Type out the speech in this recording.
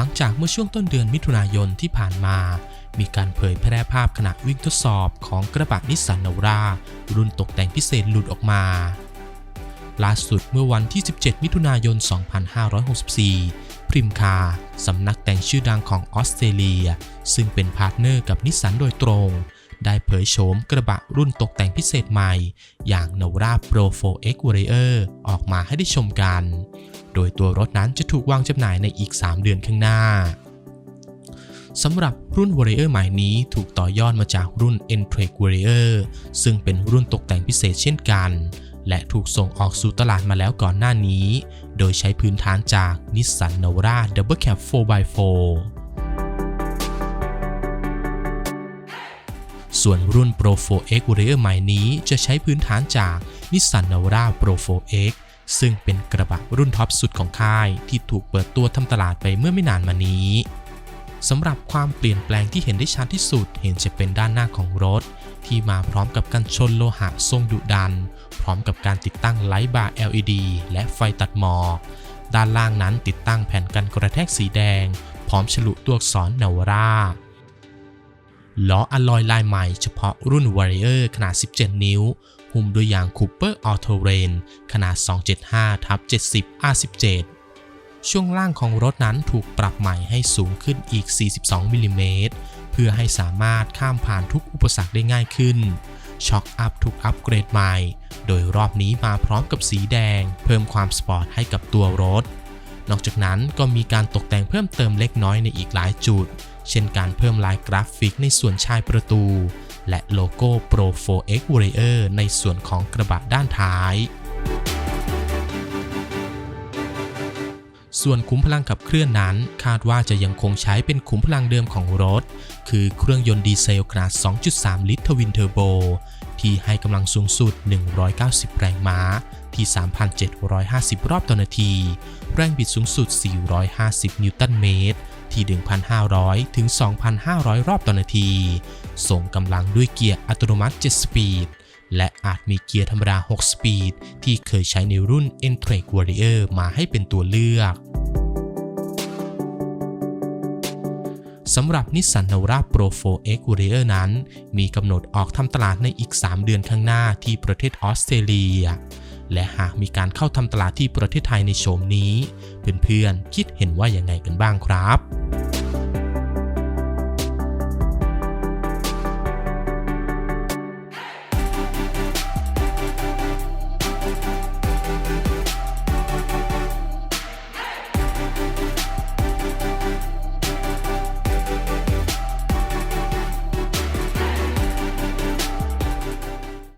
หลังจากเมื่อช่วงต้นเดือนมิถุนายนที่ผ่านมา มีการเผยแพร่ภาพขณะวิ่งทดสอบของกระบะนิสสันนวรา รุ่นตกแต่งพิเศษหลุดออกมา ล่าสุดเมื่อวันที่ 17 มิถุนายน 2564 พริมคาสำนักแต่งชื่อดังของออสเตรเลีย ซึ่งเป็นพาร์ทเนอร์กับนิสสันโดยตรง ได้เผยโฉมกระบะรุ่นตกแต่งพิเศษใหม่ อย่าง Navara Pro 4X Warrior ออกมาให้ได้ชมกัน โดยตัวรถนั้นจะถูกวางจำหน่ายในอีก 3 เดือนข้างหน้าสำหรับรุ่น Warrior ใหม่นี้ถูกต่อยอดมาจากรุ่น n t r e k Warrior ซึ่งเป็นรุ่นตกแต่งพิเศษเช่นกัน และถูกส่งออกสู่ตลาดมาแล้วก่อนหน้านี้ โดยใช้พื้นฐานจาก Nissan Navara Double Cab 4x4 ส่วนรุ่น Pro 4X Warrior ใหม่นี้จะใช้พื้นฐานจาก Nissan Navara Pro 4X ซึ่งเป็นกระบะรุ่นท็อปสุดของค่ายที่ถูกเปิดตัวทำตลาดไปเมื่อไม่นานมานี้สำหรับความเปลี่ยนแปลงที่เห็นได้ชัดที่สุด เห็นจะเป็นด้านหน้าของรถ ที่มาพร้อมกับกันชนโลหะทรงดุดัน พร้อมกับการติดตั้งไลท์บาร์ LED และไฟตัดหมอกด้านล่างนั้นติดตั้งแผ่นกันกระแทกสีแดง พร้อมฉลุตัวอักษรนาวาร่าล้ออะลอยลายใหม่เฉพาะรุ่น Warrior ขนาด 17 นิ้ว หุ้มด้วยยาง Cooper Auto Rain ขนาด 275ทับ70 R17 ช่วงล่างของรถนั้นถูกปรับใหม่ให้สูงขึ้นอีก 42มิลลิเมตรเพื่อให้สามารถข้ามผ่านทุกอุปสรรคได้ง่ายขึ้น ช็อคอัพถูกอัปเกรดใหม่ โดยรอบนี้มาพร้อมกับสีแดง เพิ่มความสปอร์ตให้กับตัวรถ นอกจากนั้นก็มีการตกแต่งเพิ่มเติมเล็กน้อยในอีกหลายจุด เช่นการเพิ่มลายกราฟิกในส่วนชายประตู และโลโก้ Pro 4X Warrior ในส่วนของกระบะด้านท้าย ส่วนขุมพลังขับเคลื่อนนั้น คาดว่าจะยังคงใช้เป็นขุมพลังเดิมของรถ คือเครื่องยนต์ดีเซลขนาด 2.3 ลิตรทวินเทอร์โบ ที่ให้กำลังสูงสุด 190 แรงม้าที่ 3,750 รอบต่อนาที แรงบิดสูงสุด 450 นิวตันเมตร ที่ 1,500 ถึง 2,500 รอบต่อนาที ส่งกำลังด้วยเกียร์อัตโนมัติ 7 สปีด และอาจมีเกียร์ธรรมดา 6 สปีด ที่เคยใช้ในรุ่น e n t r e k Warrior มาให้เป็นตัวเลือกสำหรับ Nissan Navara Pro 4X Warrior นั้น มีกำหนดออกทำตลาดในอีก 3 เดือนข้างหน้าที่ประเทศออสเตรเลีย และหากมีการเข้าทำตลาดที่ประเทศไทยในโฉมนี้ เพื่อนๆคิดเห็นว่ายังไงกันบ้างครับ